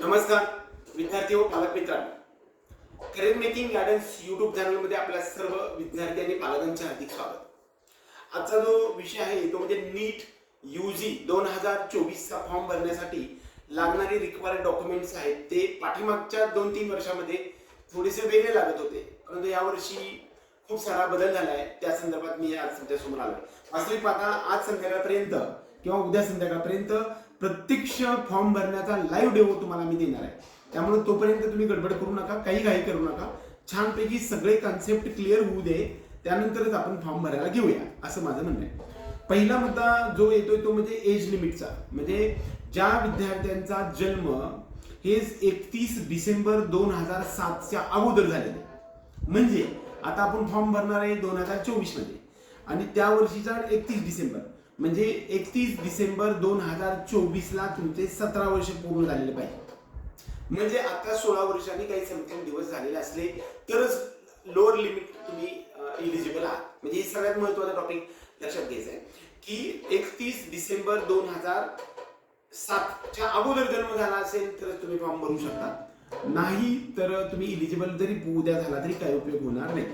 नमस्कार विद्यार्थी व पालक मित्रांनो. करिअर मेकिंग गार्डन्स युट्यूब चॅनलमध्ये आपल्या सर्व विद्यार्थी आणि पालकांचे हार्दिक स्वागत. आजचा जो विषय आहे तो म्हणजे नीट यू जी दोन हजार चोवीसचा फॉर्म भरण्यासाठी लागणारे रिक्वायर्ड डॉक्युमेंट्स आहेत. ते पाठीमागच्या दोन तीन वर्षामध्ये थोडेसे वेगळे लागत होते. परंतु यावर्षी खूप सारा बदल झाला आहे. त्या संदर्भात मी आज तुमच्यासमोर आलोय. वास्तविक पाहता आज संध्याकाळपर्यंत किंवा उद्या संध्याकाळपर्यंत प्रत्यक्ष फॉर्म भरण्याचा लाईव्ह डेमो तुम्हाला मी देणार आहे. त्यामुळे तोपर्यंत तुम्ही गडबड करू नका काही काही करू नका. छानपैकी सगळे कन्सेप्ट क्लिअर होऊ दे. त्यानंतरच आपण फॉर्म भरायला घेऊया असं माझं म्हणणं आहे. पहिला मुद्दा जो येतोय तो म्हणजे एज लिमिटचा म्हणजे ज्या विद्यार्थ्यांचा जन्म हे एकतीस डिसेंबर दोन हजार सातच्या अगोदर झालेले म्हणजे आता आपण फॉर्म भरणार आहे दोन हजार चोवीसमध्ये आणि त्या वर्षीचा एकतीस डिसेंबर. म्हणजे एकतीस डिसेंबर दोन हजार चोवीस ला तुमचे सतरा वर्ष पूर्ण झालेले पाहिजे. म्हणजे आता सोळा वर्षांनी काही समथिंग दिवस झालेले असले तरच लोअर लिमिट तुम्ही इलिजिबल आहात. म्हणजे हे सगळ्यात महत्त्वाचा टॉपिक लक्षात घ्यायचा आहे की एकतीस डिसेंबर दोन हजार सातच्या अगोदर जन्म झाला असेल तर तुम्ही फॉर्म भरू शकता. नाही तर तुम्ही इलिजिबल जरी उद्या झाला तरी काही उपयोग होणार नाही.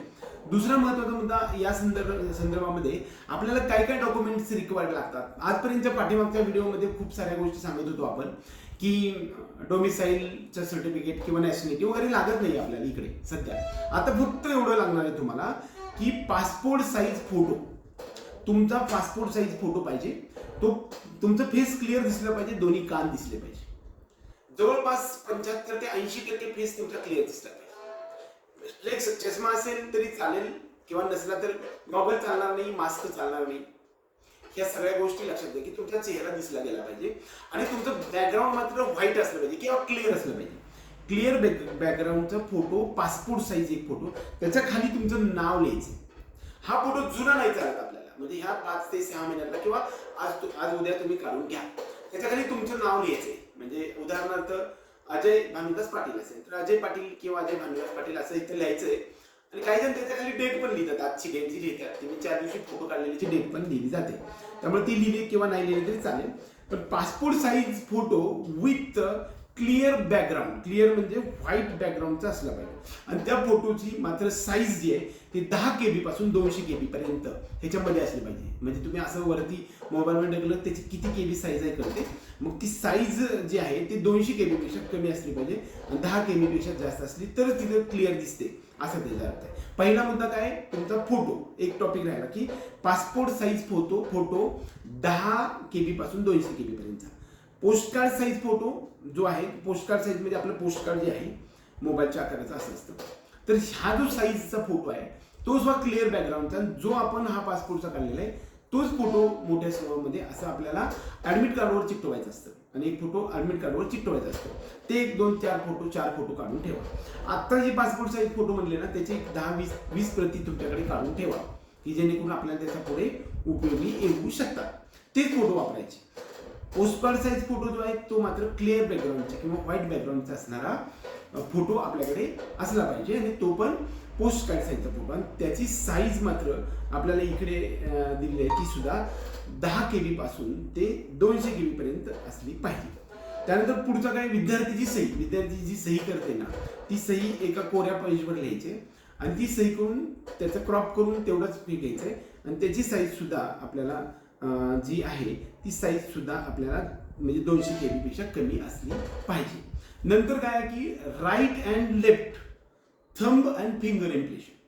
दुसरा महत्त्वाचा मुद्दा या संदर्भ संदर्भामध्ये आपल्याला काय काय डॉक्युमेंट्स रिक्वायर्ड लागतात? आजपर्यंतच्या पाठीमागच्या व्हिडिओमध्ये खूप साऱ्या गोष्टी सांगत होतो आपण की डोमिसाईलचं सर्टिफिकेट किंवा नॅशनॅलिटी वगैरे लागत नाही आपल्याला इकडे सध्या. आता फक्त एवढं लागणार आहे तुम्हाला की पासपोर्ट साईज फोटो तुमचा पासपोर्ट साईज फोटो पाहिजे. तो तुमचं फेस क्लिअर दिसलं पाहिजे दोन्ही कान दिसले पाहिजे. जवळपास पंच्याहत्तर ते ऐंशी टक्के फेस तुमचा क्लिअर दिसला पाहिजे चष्मा असेल तरी चालेल किंवा नसला तर गॉगल चालणार नाही मास्क चालणार नाही. ह्या सगळ्या गोष्टी लक्षात घ्या की तुमचा चेहरा दिसला गेला पाहिजे. आणि तुमचं बॅकग्राऊंड मात्र व्हाईट असलं पाहिजे किंवा क्लिअर असलं पाहिजे. क्लिअर बॅकग्राऊंडचा फोटो पासपोर्ट साईज एक फोटो त्याच्याखाली तुमचं नाव लिहायचं. हा फोटो जुना नाही चालत आपल्याला. म्हणजे ह्या पाच ते सहा महिन्यातला किंवा आज आज उद्या तुम्ही काढून घ्या. त्याच्याखाली तुमचं नाव लिहायचंय. म्हणजे उदाहरणार्थ अजय भानुदास पाटील असेल. तर अजय पाटील किंवा अजय भानुदास पाटील असं इथं लिहायचंय. आणि काही जण त्याच्याखाली डेट पण लिहितात. आजची डेट जी लिहितात तुम्ही चार दिवशी फोटो काढलेलीची डेट पण लिहिली जाते. त्यामुळे ती लिहिली किंवा नाही लिहिली तरी चालेल. पण passport size photo with clear background clear म्हणजे व्हाईट बॅकग्राऊंडचा असला पाहिजे. आणि त्या फोटोची मात्र साईज जी आहे ती दहा के बी पासून दोनशे के बी पर्यंत ह्याच्यामध्ये असली पाहिजे. म्हणजे तुम्ही असं वरती मोबाईलमध्ये टाकलं त्याची किती के बी साईज आहे कळते. मग ती साईज जी आहे ती दोनशे के बीपेक्षा कमी असली पाहिजे. आणि दहा के बीपेक्षा जास्त असली तरच तिथं क्लिअर दिसते असं त्याचा अर्थ आहे. पहिला मुद्दा काय तुमचा फोटो एक टॉपिक राहिला की पासपोर्ट साईज फोटो फोटो दहा के बी पासून दोनशे K B post card size photo जो आहे पोस्ट कार्ड आपलं पोस्ट कार्ड जे आहे मोबाईलच्या आकाराचा असं असतं. तर हा जो साईजचा फोटो आहे तो सुद्धा क्लिअर बॅकग्राऊंडचा जो आपण हा पासपोर्टचा काढलेला आहे तोच फोटो मोठ्या स्वरूपामध्ये असं आपल्याला ऍडमिट कार्डवर चिकटवायचं असतं. आणि एक फोटो ऍडमिट कार्डवर चिकटवायचा असतो. ते एक दोन चार फोटो चार फोटो काढून ठेवा. आत्ता जे पासपोर्ट साईज फोटो म्हणले ना त्याचे एक दहा वीस वीस प्रती तुमच्याकडे काढून ठेवा की जेणेकरून आपल्याला त्याच्या पुढे उपयोगी येऊ शकतात. तेच फोटो वापरायचे. पोस्टकार्ड साईज फोटो जो आहे तो मात्र क्लिअर बॅकग्राऊंडचा किंवा व्हाईट बॅकग्राऊंडचा असणारा फोटो आपल्याकडे असला पाहिजे. आणि तो पण पोस्ट कार्ड साईजचा फोटो आणि त्याची साईज मात्र आपल्याला इकडे दिलेली आहे ती सुद्धा दहा के बी पासून ते दोनशे के पर्यंत असली पाहिजे. त्यानंतर पुढचा काय विद्यार्थीची सही विद्यार्थी जी सही करते ना ती सही एका कोऱ्या पेजवर लिहायची आणि ती सही करून त्याचं क्रॉप करून तेवढंच हे आहे. आणि त्याची साईज सुद्धा आपल्याला जी आहे ती साईज सुद्धा आपल्याला म्हणजे दोनशे के बीपेक्षा कमी असली पाहिजे. नंतर काय आहे की right and left thumb and finger impression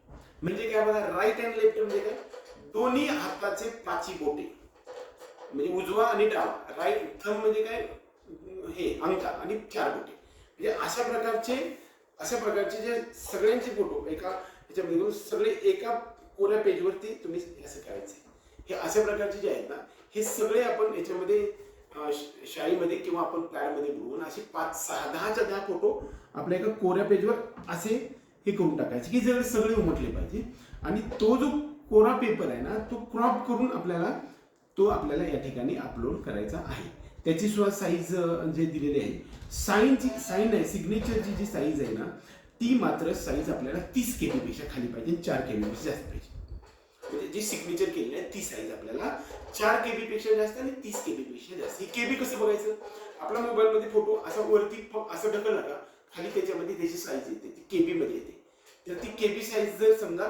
म्हणजे काय बघा राईट अँड लेफ्ट म्हणजे काय? दोन्ही हाताचे पाची बोटे. म्हणजे उजवा आणि डावा. राईट थंब म्हणजे काय? हे अंगठा आणि चार बोटे. म्हणजे अशा प्रकारचे अशा प्रकारचे जे सगळ्यांचे फोटो एका ह्याच्यामध्ये सगळे एका कोऱ्या पेजवरती तुम्ही असं करायचे. हे अशा प्रकारचे जे आहेत ना हे सगळे आपण याच्यामध्ये शाळीमध्ये शाळेमध्ये किंवा आपण पॅडमध्ये बघून असे पाच सहा दहाच्या दहा फोटो आपल्या एका कोऱ्या पेजवर असे हे करून टाकायचे की जर सगळे उमटले पाहिजे. आणि तो जो कोरा पेपर आहे ना तो क्रॉप करून आपल्याला तो आपल्याला या ठिकाणी अपलोड करायचा आहे. त्याची सुद्धा साईज जे दिलेली आहे साईनची साईन आहे सिग्नेचरची जी साईज आहे ना ती मात्र साईज आपल्याला तीस के बीपेक्षा खाली पाहिजे चार के बीपेक्षा जास्त पाहिजे. म्हणजे जी सिग्नेचर केलेली आहे ती साईज आपल्याला चार केबी पेक्षा जास्त आणि तीस केबी पेक्षा जास्त. ही केबी कसं बघायचं? आपला मोबाईलमध्ये फोटो असा वरती असं ढकलला का खाली त्याच्यामध्ये त्याची साईज येते ती केबी मध्ये येते. तर ती केबी साईज जर समजा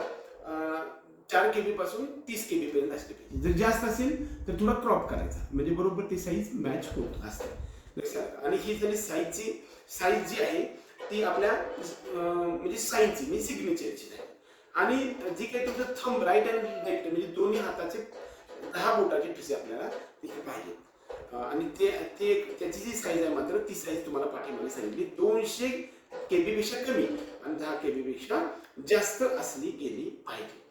चार केबी पासून तीस केबी पर्यंत असली पाहिजे. जर जास्त असेल तर थोडा क्रॉप करायचा. म्हणजे बरोबर ती साईज मॅच होत असते. लक्षात आणि ही झाली साईजची साईज जी आहे ती आपल्या म्हणजे साईजची म्हणजे सिग्नेचरची आहे. आणि जी काही तुमचं थंब राईट हँड लेफ्ट म्हणजे दोन्ही हाताचे दहा बोटाचे ठिसे आपल्याला तिथे पाहिजे. आणि ते ते त्याची जी साईज आहे मात्र ती साईज तुम्हाला पाठीमागे सांगितली. दोनशे केबीपेक्षा कमी आणि दहा केबीपेक्षा जास्त असली गेली पाहिजे.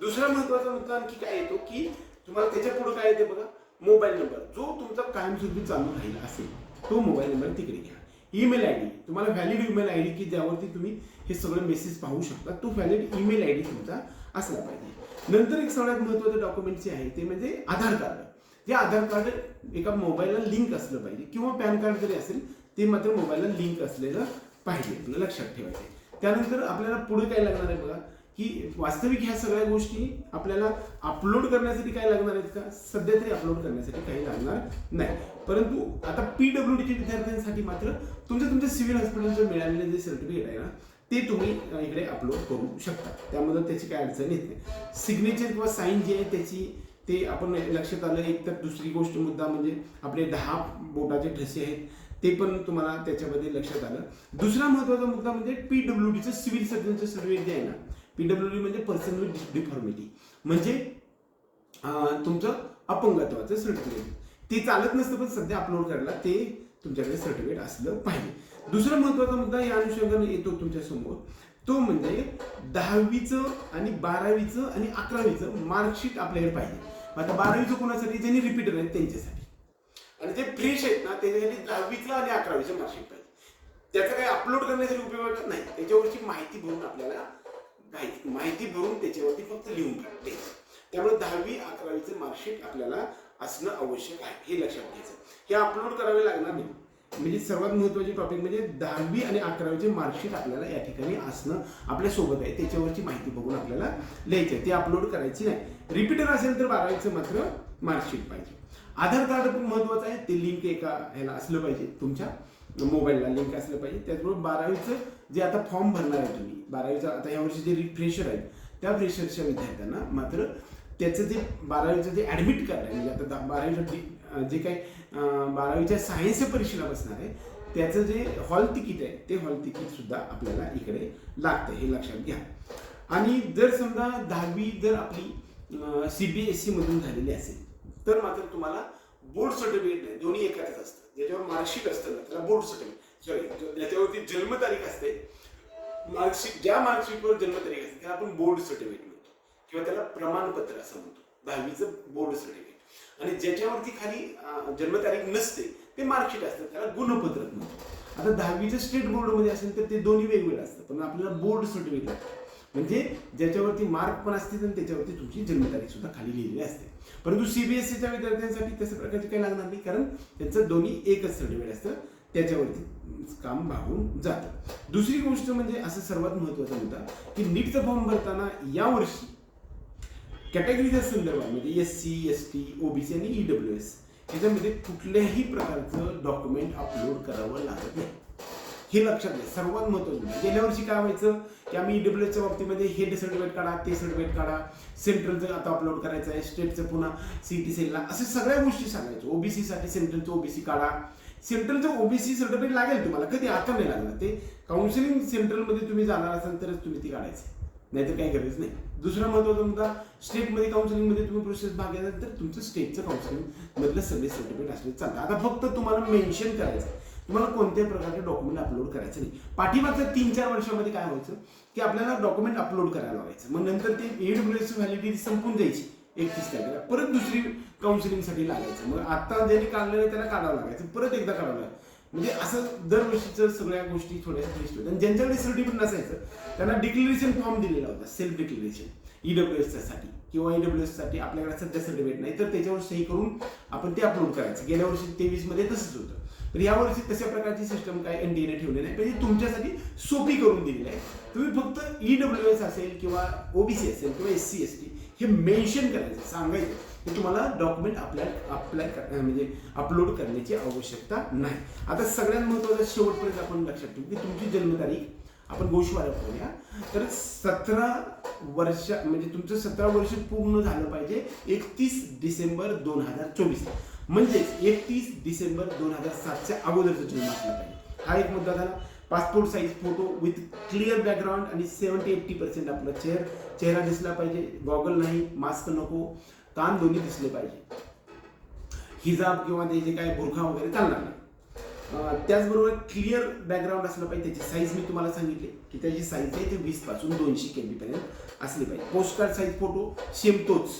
दुसरा महत्त्वाचा मुद्दा आणखी काय येतो की तुम्हाला त्याच्या पुढे काय येते बघा? Mobile number. जो तुमचा कायमस्वरूपी चालू राहिला असेल तो मोबाईल नंबर तिकडे घ्या. ईमेल आय डी तुम्हाला व्हॅलिड ईमेल आय डी की ज्यावरती तुम्ही हे सगळं मेसेज पाहू शकता तो व्हॅलिड ईमेल आय डी तुमचा असला पाहिजे. नंतर एक सगळ्यात महत्त्वाचं डॉक्युमेंट जे आहे ते म्हणजे आधार कार्ड. जे आधार कार्ड एका मोबाईलला लिंक असलं पाहिजे किंवा पॅन कार्ड जरी असेल ते मात्र मोबाईलला लिंक असलेलं पाहिजे आपलं लक्षात ठेवायचं त्यानंतर आपल्याला पुढे काय लागणार आहे बघा? की वास्तविक ह्या सगळ्या गोष्टी आपल्याला अपलोड करण्यासाठी काय लागणार आहेत का? सध्या तरी अपलोड करण्यासाठी काही लागणार नाही. परंतु आता पी डब्ल्यू डीच्या विद्यार्थ्यांसाठी मात्र तुमचं तुमच्या सिव्हिल हॉस्पिटलचं मिळालेलं जे सर्टिफिकेट आहे ना ते तुम्ही इकडे अपलोड करू शकता. त्यामध्ये त्याची काय अडचण येत नाही. सिग्नेचर किंवा साईन जे आहे त्याची ते आपण लक्षात आलं एक तर दुसरी गोष्ट मुद्दा म्हणजे आपले दहा बोटाचे ठसे आहेत ते पण तुम्हाला त्याच्यामध्ये लक्षात आलं. दुसरा महत्त्वाचा मुद्दा म्हणजे पी डब्ल्यू डीचं सिव्हिल सर्जनचं सर्टिफिकेट जे आहे ना पी डब्ल्यू डी म्हणजे पर्सनल डिफॉर्मिटी म्हणजे तुमचं अपंगत्वाचं सर्टिफिकेट ते चालत नसतं पण सध्या अपलोड करायला ते तुमच्याकडे सर्टिफिकेट असलं पाहिजे. दुसरा महत्त्वाचा मुद्दा या अनुषंगाने येतो तुमच्यासमोर. तो म्हणजे दहावीचं आणि बारावीचं आणि अकरावीचं मार्कशीट आपल्याकडे पाहिजे. आता बारावीचं कोणासाठी? ज्यांनी रिपीटर आहेत त्यांच्यासाठी. आणि जे फ्रेश आहेत ना त्याच्यासाठी दहावीचं आणि अकरावीचं मार्कशीट पाहिजे. त्याचा काही अपलोड करण्यासाठी उपयोग नाही. त्याच्यावरची माहिती भरून आपल्याला माहिती माहिती भरून त्याच्यावरती फक्त लिहून काढते त्यामुळे दहावी अकरावीचं मार्कशीट आपल्याला असणं आवश्यक आहे हे लक्षात घ्यायचं. हे अपलोड करावे लागणार नाही. म्हणजे सर्वात महत्त्वाचे टॉपिक म्हणजे दहावी आणि अकरावीचे मार्कशीट आपल्याला या ठिकाणी असणं आपल्यासोबत आहे. त्याच्यावरची माहिती बघून आपल्याला लिहायची आहे. ती अपलोड करायची नाही. रिपीटर असेल तर बारावीचं मात्र मार्कशीट पाहिजे. आधार कार्ड पण महत्वाचं आहे. ते लिंक एका ह्याला असलं पाहिजे. तुमच्या मोबाईलला लिंक असलं पाहिजे. त्याचबरोबर बारावीचं जे आता फॉर्म भरणार आहे तुम्ही बारावीचा आता यावर्षी जे फ्रेशर आहेत त्या फ्रेशरच्या विद्यार्थ्यांना मात्र त्याचं जे बारावीचं जे ॲडमिट कार्ड आहे म्हणजे आता दहा- बारावीचं जे काही बारावीच्या सायन्सच्या परीक्षेला बसणार आहे त्याचं जे हॉल तिकीट आहे ते हॉल तिकीट सुद्धा आपल्याला इकडे लागतं हे लक्षात घ्या. आणि जर समजा दहावी जर आपली सी बी एस मधून झालेली असेल तर मात्र तुम्हाला बोर्ड सर्टिफिकेट नाही दोन्ही एकाच असतं. ज्याच्यावर मार्कशीट असतं ना त्याला बोर्ड सर्टिफिकेट सॉरी ज्याच्यावरती जन्मतारीख असते. मार्कशीट ज्या मार्कशीटवर जन्मतारीख असते त्याला आपण बोर्ड सर्टिफिकेट म्हणतो. किंवा त्याला प्रमाणपत्र असं म्हणतो. दहावीचं बोर्ड सर्टिफिकेट आणि ज्याच्यावरती खाली जन्मतारीख नसते ते मार्कशीट असतं. त्याला गुणपत्रक म्हणतो आता दहावीचं स्टेट बोर्डमध्ये असेल तर ते दोन्ही वेगवेगळं असतं. पण आपल्याला बोर्ड सर्टिफिकेट लागतं. म्हणजे ज्याच्यावरती मार्क पण असते आणि त्याच्यावरती तुमची जन्मतारीख सुद्धा खाली लिहिलेली असते. परंतु सीबीएसईच्या विद्यार्थ्यांसाठी तशा प्रकारचे काही लागणार नाही. कारण त्यांचं दोन्ही एकच सर्टिफिकेट असतं. त्याच्यावरती काम भागून जातं. दुसरी गोष्ट म्हणजे असं सर्वात महत्त्वाचा मुद्दा की नीटचा फॉर्म भरताना यावर्षी कॅटेगरीच्या संदर्भात म्हणजे S C S T OBC आणि ई डब्ल्यू एस याच्यामध्ये कुठल्याही प्रकारचं डॉक्युमेंट अपलोड करावं लागत नाही. हे लक्षात घ्या. सर्वात महत्वाचं म्हणजे गेल्या वर्षी काय व्हायचं की आम्ही ईडब्ल्यूएसच्या बाबतीमध्ये हे सर्टिफिकेट काढा ते सर्टिफिकेट काढा सेंट्रलचं आता अपलोड करायचं आहे स्टेटचं पुन्हा सी टी सेलला असे सगळ्या गोष्टी सांगायचो. ओबीसीसाठी सेंट्रलचं ओबीसी काढा. सेंट्रलचं ओबीसी सर्टिफिकेट लागेल तुम्हाला कधी आता नाही लागणार. ते काउन्सिलिंग सेंट्रलमध्ये तुम्ही जाणार असाल तरच तुम्ही ती काढायची. नाहीतर काही गरज नाही. दुसरा महत्त्वाचा मुद्दा स्टेटमध्ये काउन्सिलिंगमध्ये तुम्ही प्रोसेस भाग घ्यायचा तर तुमचं स्टेटचं काउन्सिलिंग मधलं सगळे सर्टिफिकेट असले चालतं. आता फक्त तुम्हाला मेन्शन करायचं आहे. तुम्हाला कोणत्याही प्रकारचे डॉक्युमेंट अपलोड करायचं नाही. पाठीमागच्या तीन चार वर्षामध्ये काय व्हायचं? की आपल्याला डॉक्युमेंट अपलोड करायला लागायचं. मग नंतर ते एड ब्रेस व्हॅलिडिटी संपून जायची. एकतीस तारखेला. परत दुसरी काउन्सिलिंगसाठी लागायचं. मग आता ज्यांनी काढलं नाही त्यांना काढावं लागायचं. परत एकदा काढावं लागायचं. म्हणजे असं दरवर्षीचं सगळ्या गोष्टी थोड्या लिस्ट होत्या. ज्यांच्याकडे सर्टिफिकेट नसायचं त्यांना डिक्लेरेशन फॉर्म दिलेला होता सेल्फ डिक्लेरेशन ईडब्ल्यू साठी किंवा ईडब्ल्यू साठी आपल्याकडे सध्या सर्टिफिकेट नाही तर त्याच्यावर सही करून आपण ते अपलोड करायचं. गेल्या वर्षी तेवीसमध्ये तसंच होतं. तर यावर्षी तशा प्रकारची सिस्टम काय एन डी एने ठेवली नाही. म्हणजे तुमच्यासाठी सोपी करून दिलेली आहे. तुम्ही फक्त ई डब्ल्यू एस असेल किंवा ओबीसी असेल किंवा एस सी एस टी हे मेन्शन करायचं सांगायचं. की तुम्हाला डॉक्युमेंट अप्लाय अप्लाय म्हणजे अपलोड करण्याची आवश्यकता नाही. आता सगळ्यात महत्त्वाचं शेवटपर्यंत आपण लक्षात ठेवू की तुमची जन्मतारीख आपण गोष्वारा करूया तर सतरा वर्ष म्हणजे तुमचं सतरा वर्ष पूर्ण झालं पाहिजे एकतीस डिसेंबर दोन हजार चोवीस. म्हणजेच एकतीस डिसेंबर दोन हजार सातच्या अगोदरचा जन्म असला पाहिजे. हा एक मुद्दा झाला. Passport size photo with clear background आणि सेवन्टी एट्टी पर्सेंट आपला चेहर चेहरा दिसला पाहिजे गॉगल नाही मास्क नको कान दोन्ही दिसले पाहिजे. हिजाब किंवा ते जे काय बुरखा वगैरे चालणार नाही. त्याचबरोबर क्लिअर बॅकग्राऊंड असलं पाहिजे त्याची साईज मी तुम्हाला सांगितले की त्याची साईज आहे ते वीसपासून दोनशे के बी पर्यंत असली पाहिजे. Post card size photo same तोच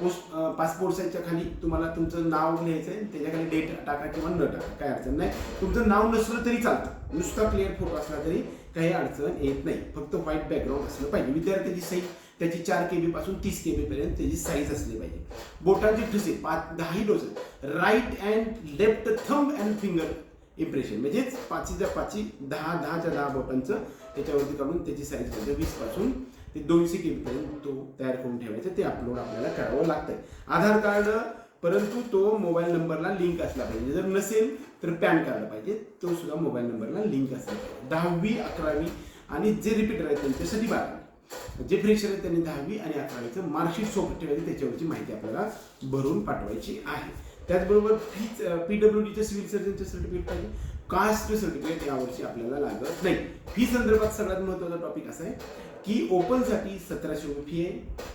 पोस्ट पासपोर्ट साईजच्या खाली तुम्हाला तुमचं नाव लिहायचं आहे त्याच्याखाली डेट टाका किंवा न टाका काय अडचण नाही. तुमचं नाव नसलं तरी चालतं. नुसता क्लिअर फोटो असला तरी काही अडचण येत नाही. फक्त व्हाईट बॅकग्राऊंड असलं पाहिजे. विद्यार्थ्याची साईज त्याची चार के बी पासून तीस के बी पर्यंत त्याची साईज असली पाहिजे. बोटांची ठुसे पाच दहाही dose right and left thumb and finger impression म्हणजेच पाचीच्या पाची दहा दहाच्या दहा बोटांचं त्याच्यावरती काढून त्याची साईज पाहिजे म्हणजे वीसपासून ते दोनशे के पर्यंत तो तयार करून ठेवायचा. ते अपलोड आपल्याला करावं लागतंय. आधार कार्ड परंतु तो मोबाईल नंबरला लिंक असला पाहिजे. जर नसेल तर पॅन कार्ड पाहिजे. तो सुद्धा मोबाईल नंबरला लिंक असला पाहिजे. दहावी अकरावी आणि जे रिपीटर आहेत त्यांच्यासाठी बारावी जे फ्रेशर आहेत त्यांनी दहावी आणि अकरावीचं मार्कशीट सोबत ठेवायची. त्याच्यावरची माहिती आपल्याला भरून पाठवायची आहे. त्याचबरोबर फीच पी डब्ल्यू डीचं सिव्हिल सर्जनचे सर्टिफिकेट पाहिजे. कास्ट सर्टिफिकेट यावर्षी आपल्याला लागत नाही. फी संदर्भात सगळ्यात महत्त्वाचा टॉपिक असा आहे. की ओपनसाठी सतराशे रुपये फी आहे.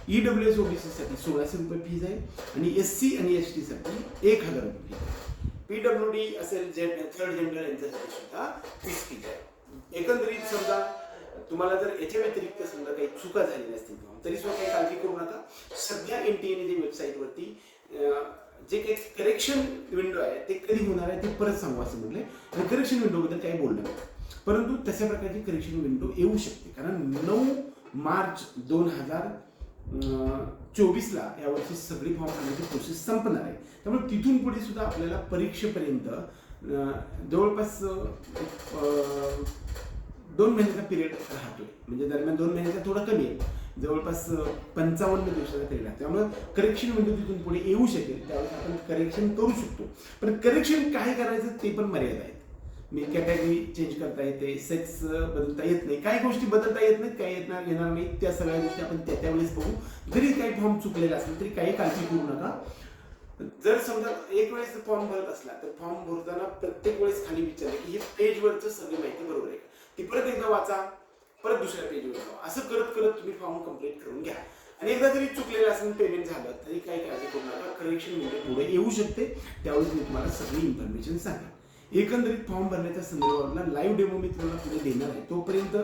ई डब्ल्यू एस ओबीसीसाठी सोळाशे रुपये फीज आहे. आणि एस सी आणि एस टीसाठी एक हजार रुपये फीज पी डब्ल्यू डी असेल जे थर्ड जेंडर यांच्यासाठी सुद्धा फीस फीज आहे. एकंदरीत समजा तुम्हाला जर याच्या व्यतिरिक्त समजा काही चुका झालेल्या असतील तरी सुद्धा काही काळजी करू नका. सध्या एन टी एनच्या वेबसाईटवरती जे काही करेक्शन विंडो आहे ते कधी होणार आहे ते परत सांगू असं म्हटलंय. आणि करेक्शन विंडोबद्दल काही बोलणं नाही. परंतु तशा प्रकारची करेक्शन विंडो येऊ शकते. कारण नऊ मार्च दोन हजार चोवीसला यावर्षी सगळी फॉर्म भरण्याची प्रोसेस संपणार आहे. त्यामुळे तिथून पुढे सुद्धा आपल्याला परीक्षेपर्यंत जवळपास अं, दोन महिन्याचा पिरियड राहतोय. म्हणजे दरम्यान दोन महिन्याचा थोडा कमी आहे. जवळपास पंचावन्न दिवसाचा पिरियड आहे. त्यामुळे करेक्शन विंडो तिथून पुढे येऊ शकेल. त्यावेळेस आपण करेक्शन करू शकतो. पण करेक्शन काय करायचं ते पण मर्यादा आहेत मी कॅटेगरी चेंज करता येते सेक्स बदलता येत नाही. काही गोष्टी बदलता येत नाहीत काही येणार येणार नाही. त्या सगळ्या गोष्टी आपण त्या त्यावेळेस बघू. जरी काही फॉर्म चुकलेला असेल तरी काही काळजी करू नका. जर समजा एक वेळेस फॉर्म भरत असला तर फॉर्म भरताना प्रत्येक वेळेस खाली विचारले की हे पेजवरचं सगळी माहिती बरोबर आहे का? ती परत एकदा वाचा परत दुसऱ्या पेजवर जावा. असं करत करत तुम्ही फॉर्म कंप्लीट करून घ्या. आणि एकदा जरी चुकलेलं असेल पेमेंट झालं तरी काही काळजी करू नका. करेक्शन म्हणजे पुढे येऊ शकते. त्यावेळेस मी तुम्हाला सगळी इन्फॉर्मेशन सांगेन. एकंदरीत फॉर्म भरण्याच्या संदर्भातला लाईव्ह डेमो मी तुम्हाला पुढे देणार आहे. तोपर्यंत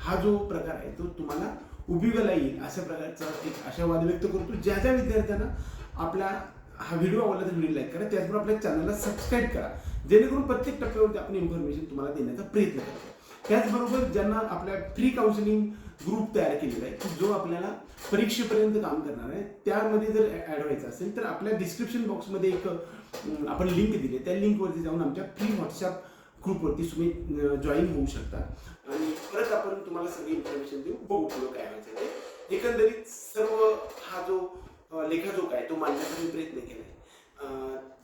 हा जो प्रकार आहे तो तुम्हाला उपयोगाला येईल अशा प्रकारचा एक आशावाद व्यक्त करतो. ज्या ज्या विद्यार्थ्यांना आपला हा व्हिडिओ आवडला तर व्हिडिओ लाईक करा. त्याचबरोबर आपल्या चॅनलला सबस्क्राईब करा. जेणेकरून प्रत्येक टप्प्यावरती आपण इन्फॉर्मेशन तुम्हाला देण्याचा प्रयत्न करतो. त्याचबरोबर ज्यांना आपल्या फ्री काउन्सिलिंग ग्रुप तयार केलेला आहे की जो आपल्याला परीक्षेपर्यंत काम करणार आहे त्यामध्ये जर ॲड व्हायचं असेल तर आपल्या डिस्क्रिप्शन बॉक्समध्ये एक आपण लिंक दिली. त्या लिंकवरती जाऊन आमच्या फ्री व्हॉट्सअप ग्रुपवरती तुम्ही जॉईन होऊ शकता. आणि परत आपण तुम्हाला सगळी इन्फॉर्मेशन देऊ. बघू पुढं काय व्हायचं ते. एकंदरीत सर्व हा जो अं, लेखाजोख आहे तो मांडण्याचा मी प्रयत्न केला आहे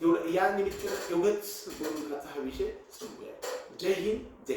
एवढं या निमित्त एवढंच बोलून हा विषय संपूया. जय हिंद जय